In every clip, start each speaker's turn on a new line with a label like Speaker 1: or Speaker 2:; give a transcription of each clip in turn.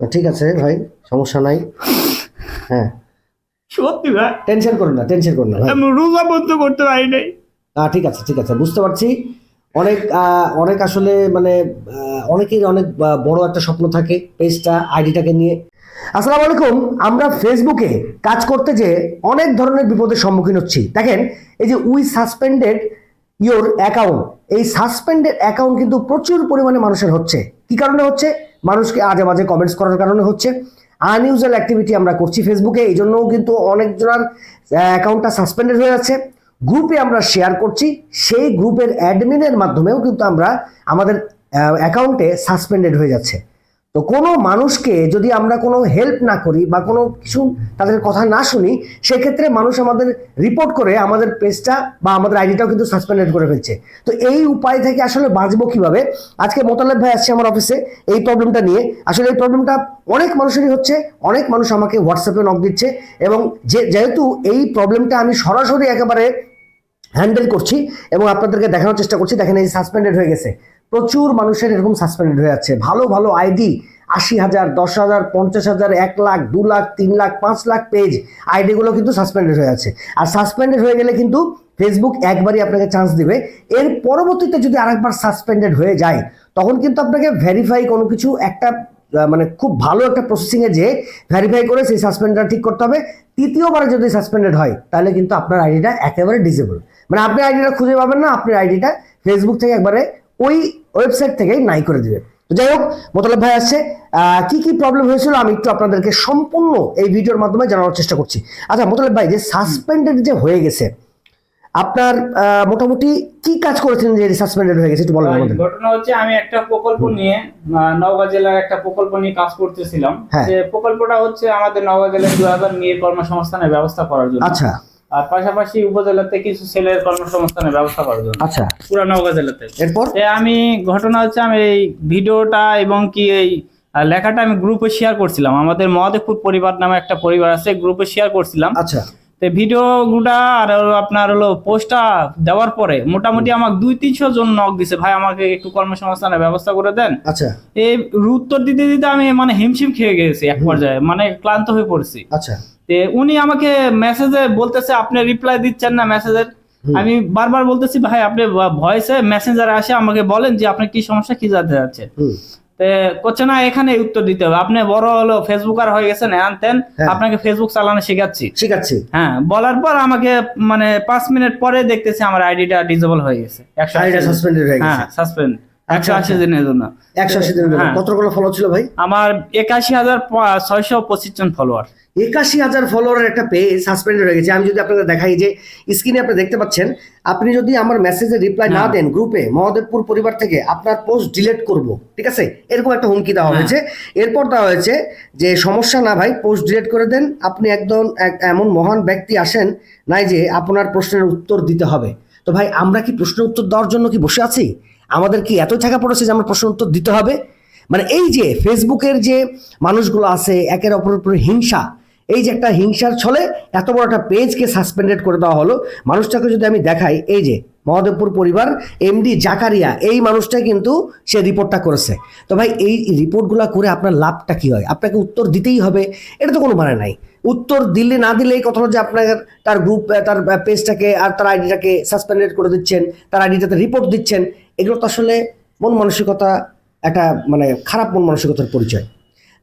Speaker 1: ঠিক আছে ভাই সমস্যা নাই। হ্যাঁ।
Speaker 2: সত্যি ভাই।
Speaker 1: টেনশন করুন না টেনশন করুন না
Speaker 2: আমি রোজা বন্ধ করতে পারি নাই।
Speaker 1: আহ, ঠিক আছে ঠিক আছে বুঝতে পারছি। অনেক অনেক আসলে মানে অনেকের অনেক বড় একটা স্বপ্ন থাকে পেজটা আইডিটাকে নিয়ে। আসসালামু আলাইকুম আমরা ফেসবুকে কাজ করতে যে অনেক ধরনের বিপদের সম্মুখীন হচ্ছি। দেখেন এই যে উই সাসপেন্ডেড ইওর অ্যাকাউন্ট এই সাসপেন্ডেড অ্যাকাউন্ট কিন্তু প্রচুর পরিমাণে মানুষের হচ্ছে। কি কারণে হচ্ছে? মানুষকে আজে বাজে কমেন্টস করার কারণে হচ্ছে। আনইউজুয়াল অ্যাক্টিভিটি আমরা করছি ফেসবুকে এই জন্যও কিন্তু অনেকজনার অ্যাকাউন্টটা সাসপেন্ডেড হয়ে যাচ্ছে। গ্রুপে আমরা শেয়ার করছি, সেই গ্রুপের অ্যাডমিনের মাধ্যমেও কিন্তু আমরা আমাদের অ্যাকাউন্টে সাসপেন্ডেড হয়ে যাচ্ছে। তো কোনো মানুষকে যদি আমরা কোনো হেল্প না করি বা কোনো কিছু তাদের কথা না শুনি, সেক্ষেত্রে মানুষ আমাদের রিপোর্ট করে আমাদের পেজটা বা আমাদের আইডিটাও কিন্তু সাসপেন্ডেড করে ফেলছে। তো এই উপায় থেকে আসলে বাঁচবো কীভাবে? আজকে মোতালেব ভাই আসছে আমার অফিসে এই প্রবলেমটা নিয়ে। আসলে এই প্রবলেমটা অনেক মানুষেরই হচ্ছে, অনেক মানুষ আমাকে হোয়াটসঅ্যাপে নক দিচ্ছে এবং যে, যেহেতু এই প্রবলেমটা আমি সরাসরি একেবারে হ্যান্ডেল করছি এবং আপনাদেরকে দেখানোর চেষ্টা করছি, দেখেন এই সাসপেন্ডেড হয়ে গেছে। প্রচুর মানুষের এরকম সাসপেন্ডেড হয়ে যাচ্ছে ভালো ভালো আইডি আশি হাজার, দশ হাজার, পঞ্চাশ হাজার, এক লাখ, দু লাখ, তিন লাখ, পাঁচ লাখ পেজ আইডিগুলো কিন্তু সাসপেন্ডেড হয়ে যাচ্ছে আর সাসপেন্ডেড হয়ে গেলে কিন্তু ফেসবুক একবারই আপনাকে চান্স দিবে। এর পরবর্তীতে যদি আরেকবার সাসপেন্ডেড হয়ে যায়, তখন কিন্তু আপনাকে ভেরিফাই কোনো কিছু একটা মানে খুব ভালো একটা প্রসেসিংয়ে যে ভেরিফাই করে সেই সাসপেন্ডটা ঠিক করতে হবে। তৃতীয়বারে যদি সাসপেন্ডেড হয়, তাহলে কিন্তু আপনার আইডিটা একেবারে ডিসেবল মানে আপনি আইডিটা খুঁজে পাবেন না, আপনার আইডিটা ফেসবুক থেকে একবারে ওই ওয়েবসাইট থেকেই নাই করে দিবে। তো যাই হোক মোতালেব ভাই আসছে। আহ, কি কি প্রবলেম হয়েছিল আমি একটু আপনাদেরকে সম্পূর্ণ এই ভিডিওর মাধ্যমে জানানোর চেষ্টা করছি। আচ্ছা মোতালেব ভাই যে সাসপেন্ডেড যে হয়ে গেছে আপনার মোটামুটি কি কাজ করেছেন যে সাসপেন্ডেড হয়ে গেছে একটু বলেন আমাদের।
Speaker 2: ঘটনা হচ্ছে আমি একটা প্রকল্প নিয়ে নওগাঁ জেলার একটা প্রকল্প নিয়ে কাজ করতেছিলাম।
Speaker 1: হ্যাঁ।
Speaker 2: যে প্রকল্পটা হচ্ছে আমাদের নওগাঁ জেলায় দু হাজার মেয়ের কর্মসংস্থানের ব্যবস্থা করার জন্য।
Speaker 1: আচ্ছা।
Speaker 2: আর পাশাপাশি উপজেলাতে কিছু ছেলের কর্মসংস্থানের ব্যবস্থা করার জন্য।
Speaker 1: আচ্ছা। এরপর?
Speaker 2: আমি ঘটনা হচ্ছে আমি এই ভিডিওটা এবং কি এই লেখাটা আমি গ্রুপে শেয়ার করছিলাম। আমাদের মহাদেবপুর পরিবার নামে একটা পরিবার আছে গ্রুপে শেয়ার করছিলাম।
Speaker 1: আচ্ছা।
Speaker 2: তো ভিডিওগুলা আর হলো আপনার হলো পোস্টটা দেওয়ার পরে মোটামুটি আমাকে দুই তিনশো জন নক দিছে। ভাই আমাকে একটু কর্মসংস্থানের ব্যবস্থা করে দেন।
Speaker 1: আচ্ছা।
Speaker 2: এই উত্তর দিতে দিতে আমি মানে হিমশিম খেয়ে গেছি এক পর্যায়ে। মানে ক্লান্ত হয়ে পড়ছি।
Speaker 1: আচ্ছা।
Speaker 2: উনি আমাকে মেসেজে বলতেছে আপনি রিপ্লাই দিচ্ছেন না মেসেজের আমি বারবার বলতেছি ভাই আপনি ভয়েসে মেসেঞ্জারে আসে আমাকে বলেন যে আপনার কি সমস্যা কি জানতে যাচ্ছে করছে না এখানে উত্তর দিতে হবে। আপনি বড় হলো ফেসবুকার হয়ে গেছেন হ্যান তেন
Speaker 1: হ্যাঁ।
Speaker 2: আপনাকে ফেসবুক চালানো শেখাচ্ছি।
Speaker 1: আছে
Speaker 2: হ্যাঁ বলার পর আমাকে মানে পাঁচ মিনিট পরে দেখতেছি আমার আইডিটা ডিজেবল হয়ে গেছে।
Speaker 1: সাসপেন্ডেড হ্যাঁ
Speaker 2: সাসপেন্ড একশো আশি
Speaker 1: আচ্ছা।
Speaker 2: দিনের জন্য।
Speaker 1: একশো আশি দিনের জন্য।
Speaker 2: হ্যাঁ।
Speaker 1: কতগুলো ফলো ছিল ভাই?
Speaker 2: আমার একাশি হাজার ছয়শো পঁচিশ জন ফলোয়ার
Speaker 1: একাশি হাজার ফলোয়ারের একটা পেজ সাসপেন্ডেড হয়ে গেছে। আমি যদি আপনাদের দেখাই যে স্ক্রিনে আপনি দেখতে পাচ্ছেন আপনি যদি আমার মেসেজে রিপ্লাই না
Speaker 2: হ্যাঁ।
Speaker 1: দেন গ্রুপে মহাদেবপুর পরিবার থেকে আপনার পোস্ট ডিলিট করব ঠিক আছে? এরকম একটা হুমকি দেওয়া
Speaker 2: হ্যাঁ।
Speaker 1: হয়েছে। এরপর দেওয়া হয়েছে যে সমস্যা না ভাই পোস্ট ডিলিট করে দেন। আপনি একদম এমন মহান ব্যক্তি আসেন নাই যে আপনার প্রশ্নের উত্তর দিতে হবে। তো ভাই আমরা কি প্রশ্নের উত্তর দেওয়ার জন্য কি বসে আছি? আমাদের কি এতই থাকা পড়েছে যে আমরা প্রশ্ন উত্তর দিতে হবে? মানে এই যে ফেসবুকের যে মানুষগুলো আছে, একের অপরের উপরে হিংসা, এই যে একটা হিংসার ছলে এত বড় একটা পেজকে সাসপেন্ডেড করে দেওয়া হলো। মানুষটাকে যদি আমি দেখাই, এই যে মহাদেবপুর পরিবার এমডি জাকারিয়া, এই মানুষটাই কিন্তু সে রিপোর্টটা করেছে। তো ভাই, এই রিপোর্টগুলো করে আপনার লাভটা কি হয়? আপনাকে উত্তর দিতেই হবে। এটা তো কোনো মানে নাই। উত্তর দিলে না দিলে এই কথাটা যে আপনার তার গ্রুপ তার পেজটাকে আর তার আইডিটাকে সাসপেন্ডেড করে দিচ্ছেন, তার আইডিটাতে রিপোর্ট দিচ্ছেন। এগুলো তো আসলে মন মানসিকতা একটা মানে খারাপ মন মানসিকতার পরিচয়।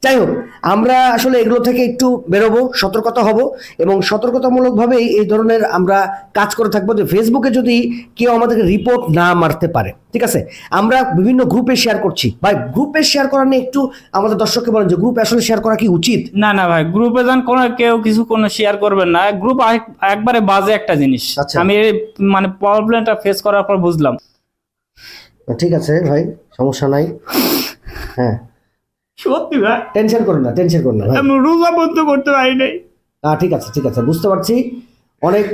Speaker 1: যাই হোক আমরা আসলে এগুলো থেকে একটু বেরোবো সতর্কতা হব এবং সতর্কতামূলকভাবেই এই ধরনের আমরা কাজ করে থাকব যে ফেসবুকে যদি কেউ আমাদেরকে রিপোর্ট না মারতে পারে ঠিক আছে? আমরা বিভিন্ন গ্রুপে শেয়ার করছি। ভাই গ্রুপে শেয়ার করা নিয়ে একটু আমাদের দর্শককে বলেন যে গ্রুপে আসলে শেয়ার করা কি উচিত?
Speaker 2: না না ভাই গ্রুপে যান কোনো কেউ কিছু কোনো শেয়ার করবেন না গ্রুপ একবারে বাজে একটা জিনিস।
Speaker 1: আচ্ছা।
Speaker 2: আমি মানে প্রবলেমটা ফেস করার পর বুঝলাম।
Speaker 1: ঠিক আছে ভাই সমস্যা নাই। হ্যাঁ।
Speaker 2: সত্যি ভাই।
Speaker 1: টেনশন করুন না টেনশন করুন না
Speaker 2: আমি রোজা বন্ধ করতে পারি নাই।
Speaker 1: আহ, ঠিক আছে ঠিক আছে বুঝতে পারছি। অনেক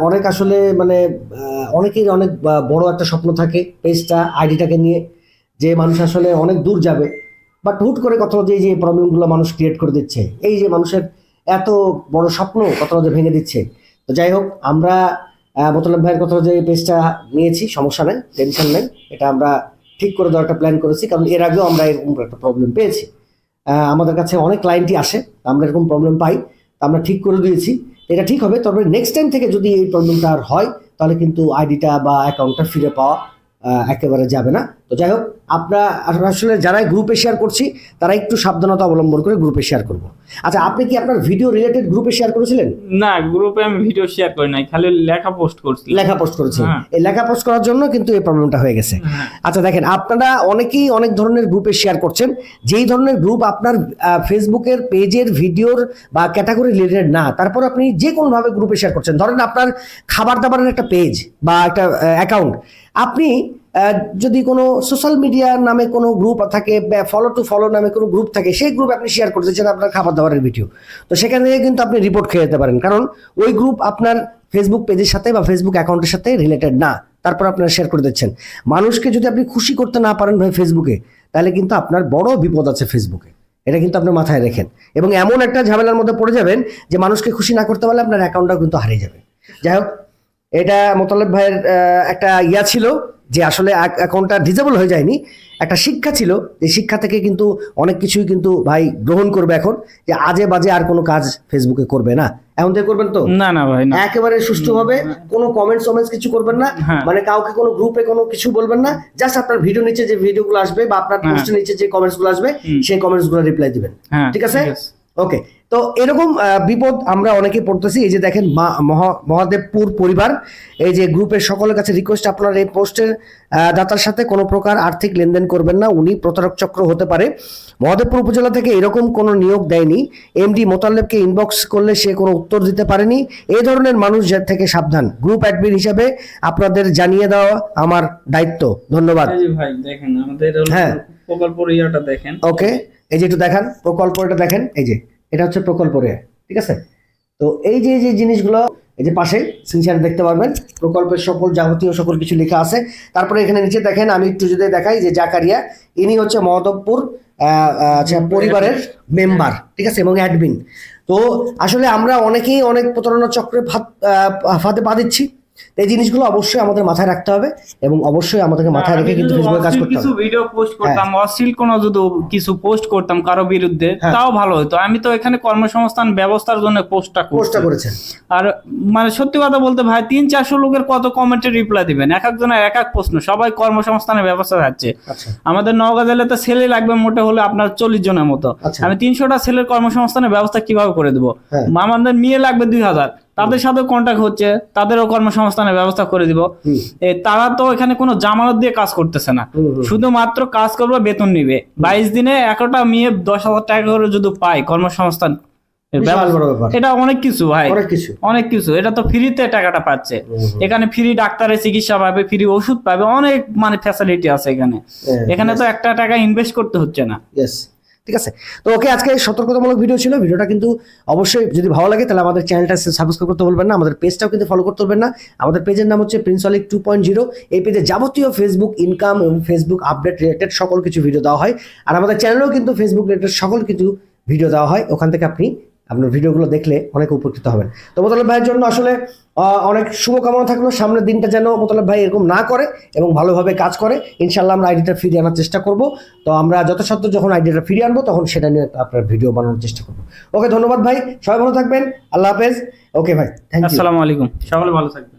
Speaker 1: অনেক আসলে মানে অনেকের অনেক বড় একটা স্বপ্ন থাকে পেজটা আইডিটাকে নিয়ে যে মানুষ আসলে অনেক দূর যাবে। বাট হুট করে কত যে যে প্রবলেমগুলো মানুষ ক্রিয়েট করে দিচ্ছে। এই যে মানুষের এত বড় স্বপ্ন কত যে ভেঙে দিচ্ছে। তো যাই হোক আমরা মোতালেব ভাইয়ের কথা যে পেজটা নিয়েছি, সমস্যা নেই টেনশন নেই, এটা আমরা ঠিক করে দেওয়ার একটা প্ল্যান করেছি, কারণ এর আগেও আমরা এরকম একটা প্রবলেম পেয়েছি। আমাদের কাছে অনেক ক্লায়েন্টই আসে আমরা এরকম প্রবলেম পাই আমরা ঠিক করে দিয়েছি এটা ঠিক হবে, তবে নেক্সট টাইম থেকে যদি এই প্রবলেমটা আর হয়, তাহলে কিন্তু আইডিটা বা অ্যাকাউন্টটা ফিরে পাওয়া একেবারে যাবে না। তো যাই হোক আপনারা আসলে যারাই গ্রুপে শেয়ার করছি তারা একটু সাবধানতা অবলম্বন করে গ্রুপে শেয়ার করব। আচ্ছা আপনি কি আপনার ভিডিও রিলেটেড গ্রুপে শেয়ার করেছিলেন?
Speaker 2: না গ্রুপে আমি ভিডিও শেয়ার করি নাই খালি লেখা পোস্ট করছি।
Speaker 1: লেখা পোস্ট করেছেন।
Speaker 2: হ্যাঁ।
Speaker 1: এই লেখা পোস্ট করার জন্য কিন্তু এই প্রবলেমটা হয়ে গেছে।
Speaker 2: হ্যাঁ।
Speaker 1: আচ্ছা দেখেন আপনারা অনেকেই অনেক ধরনের গ্রুপে শেয়ার করছেন। যেই ধরনের গ্রুপ আপনার ফেসবুকের পেজের ভিডিওর বা ক্যাটাগরি রিলেটেড না তারপর আপনি যে কোনোভাবে গ্রুপে শেয়ার করছেন। ধরেন আপনার খাবার দাবারের একটা পেজ বা একটা অ্যাকাউন্ট আপনি যদি কোনো সোশ্যাল মিডিয়ার নামে কোনো গ্রুপ থাকে ফলো টু ফলো নামে কোনো গ্রুপ থাকে, সেই গ্রুপ আপনি শেয়ার করতে চান আপনার খাবার দাবারের ভিডিও তো সেখান থেকে কিন্তু আপনি রিপোর্ট খেয়ে যেতে পারেন। কারণ ওই গ্রুপ আপনার ফেসবুক পেজের সাথে বা ফেসবুক অ্যাকাউন্টের সাথে রিলেটেড না। তারপর আপনারা শেয়ার করে দিচ্ছেন। মানুষকে যদি আপনি খুশি করতে না পারেন ভাই ফেসবুকে তাহলে কিন্তু আপনার বড় বিপদ আছে ফেসবুকে এটা কিন্তু আপনি মাথায় রেখেন। এবং এমন একটা ঝামেলার মধ্যে পড়ে যাবেন যে মানুষকে খুশি না করতে পারলে আপনার অ্যাকাউন্টটাও কিন্তু হারিয়ে যাবে। যাই হোক এটা মোতালেব ভাইয়ের একটা ইয়া ছিল যে আসলে অ্যাকাউন্টটা ডিজেবল হয়ে যায়নি। একটা শিক্ষা ছিল যে শিক্ষা থেকে কিন্তু অনেক কিছুই কিন্তু ভাই গ্রহণ করবে এখন যে আজে বাজে আর কোনো কাজ ফেসবুকে করবে না। এখন থেকে করবেন তো?
Speaker 2: না না ভাই না।
Speaker 1: একেবারে সুষ্ঠুভাবে কোনো কমেন্টস কমেন্টস কিছু করবেন না।
Speaker 2: হ্যাঁ।
Speaker 1: মানে কাউকে কোনো গ্রুপে কোনো কিছু বলবেন না। জাস্ট আপনার ভিডিও নিচে যে ভিডিওগুলো আসবে বা আপনার
Speaker 2: হ্যাঁ।
Speaker 1: পোস্টের নিচে যে কমেন্টসগুলো আসবে সেই কমেন্টসগুলো রিপ্লাই দিবেন।
Speaker 2: হ্যাঁ
Speaker 1: ঠিক আছে। ওকে তো এরকম বিপদ আমরা অনেকে পড়তেছি। এই যে দেখেন মহাদেবপুর পরিবার এই যে গ্রুপের সকলের কাছে রিকোয়েস্ট আপনার এই পোস্টের দাতার সাথে কোনো প্রকার আর্থিক লেনদেন করবেন না। উনি প্রতারক চক্র হতে পারে। মহাদেবপুর উপজেলা থেকে এরকম কোনো নিয়োগ দেয়নি। এমডি মোতাল্লেবকে ইনবক্স করলে সে কোনো উত্তর দিতে পারেনি। এই ধরনের মানুষ থেকে সাবধান। গ্রুপ অ্যাডমিন হিসাবে আপনাদের জানিয়ে দেওয়া আমার দায়িত্ব। ধন্যবাদ।
Speaker 2: ভাই দেখেন আমাদের
Speaker 1: হ্যাঁ।
Speaker 2: প্রকল্পের ইয়াটা দেখেন।
Speaker 1: ওকে এই যে একটু দেখান প্রকল্পটা দেখেন এই যে এটা হচ্ছে প্রকল্প রে ঠিক আছে? তো এই যে যে জিনিসগুলো এই যে পাশে সিনচার দেখতে পারবেন প্রকল্পের সকল যাবতীয় সকল কিছু লেখা আছে। তারপরে এখানে নিচে দেখেন আমি একটু যদি দেখাই যে জাকারিয়া ইনি হচ্ছে মহদবপুর আচ্ছা পরিবারের মেম্বার ঠিক আছে এবং অ্যাডমিন তো আসলে আমরা অনেকেই অনেক প্রতারণা চক্রে ফাঁদ পা দিচ্ছি। এই জিনিসগুলো অবশ্যই আমাদের মাথায় রাখতে হবে এবং অবশ্যই আমাদেরকে মাথায় রেখে কিন্তু ফেসবুকে কাজ করতে
Speaker 2: কিছু ভিডিও পোস্ট করতাম অশ্লীল কোনো যদি কিছু পোস্ট করতাম কারও বিরুদ্ধে
Speaker 1: হ্যাঁ।
Speaker 2: তাও ভালো হতো। আমি তো এখানে কর্মসংস্থান ব্যবস্থার জন্য পোস্টটা
Speaker 1: পোস্টটা
Speaker 2: করছি।
Speaker 1: করেছেন।
Speaker 2: আর মানে সত্যি কথা বলতে ভাই তিন চারশো লোকের কত কমেন্টে রিপ্লাই দিবেন? এক একজনের এক এক প্রশ্ন সবাই কর্মসংস্থানের ব্যবস্থা যাচ্ছে
Speaker 1: আচ্ছা।
Speaker 2: আমাদের নওগাঁ জেলাতে ছেলে লাগবে মোটে হলে আপনার চল্লিশ জনের মতো।
Speaker 1: আচ্ছা।
Speaker 2: আমি তিনশোটা ছেলের কর্মসংস্থানের ব্যবস্থা কীভাবে করে দেবো?
Speaker 1: হ্যাঁ।
Speaker 2: আমাদের মেয়ে লাগবে দুই হাজার। তাদের সাথে কন্ট্যাক্ট হচ্ছে তাদেরও কর্মসংস্থানের ব্যবস্থা করে দিব। তারা তো এখানে কোনো জামানত দিয়ে কাজ করতেছে না। শুধুমাত্র কাজ করবে বেতন নিবে। বাইশ দিনে একটা মেয়ে দশ হাজার টাকা করে যদি পায় কর্মসংস্থান এটা অনেক কিছু ভাই।
Speaker 1: অনেক কিছু।
Speaker 2: এটা তো ফ্রিতে টাকাটা পাচ্ছে। এখানে ফ্রি ডাক্তারের চিকিৎসা পাবে ফ্রি ওষুধ পাবে অনেক মানে ফ্যাসিলিটি আছে এখানে।
Speaker 1: হ্যাঁ,
Speaker 2: এখানে তো একটা টাকা ইনভেস্ট করতে হচ্ছে না।
Speaker 1: ঠিক আছে? তো ওকে আজকে সতর্কতামূলক ভিডিও ছিল। ভিডিওটা কিন্তু অবশ্যই যদি ভালো লাগে, তাহলে আমাদের চ্যানেলটা সাবস্ক্রাইব করতে বলবেন না। আমাদের পেজটাও কিন্তু ফলো করতে বলবেন না। আমাদের পেজের নাম হচ্ছে প্রিন্স অলিক টু পয়েন্ট জিরো এই পেজে যাবতীয় ফেসবুক ইনকাম এবং ফেসবুক আপডেট রিলেটেড সকল কিছু ভিডিও দেওয়া হয়। আর আমাদের চ্যানেলেও কিন্তু ফেসবুক রিলেটেড সকল কিছু ভিডিও দেওয়া হয়। ওখান থেকে আপনি আপনার ভিডিওগুলো দেখলে অনেক উপকৃত হবেন। তো মোতালেব ভাইয়ের জন্য আসলে অনেক শুভকামনা থাকল। সামনের দিনটা যেন মোতালেব ভাই এরকম না করে এবং ভালোভাবে কাজ করে ইনশাল্লাহ আমরা আইডিটা ফিরিয়ে আনার চেষ্টা করব। তো আমরা যথাসাধ্য যখন আইডিটা ফিরিয়ে আনব তখন সেটা নিয়ে আপনার ভিডিও বানানোর চেষ্টা করব। ওকে ধন্যবাদ ভাই। সবাই ভালো থাকবেন। আল্লাহ হাফেজ। ওকে ভাই থ্যাংক ইউ
Speaker 2: আসসালামু আলাইকুম। সকলে ভালো থাকবেন।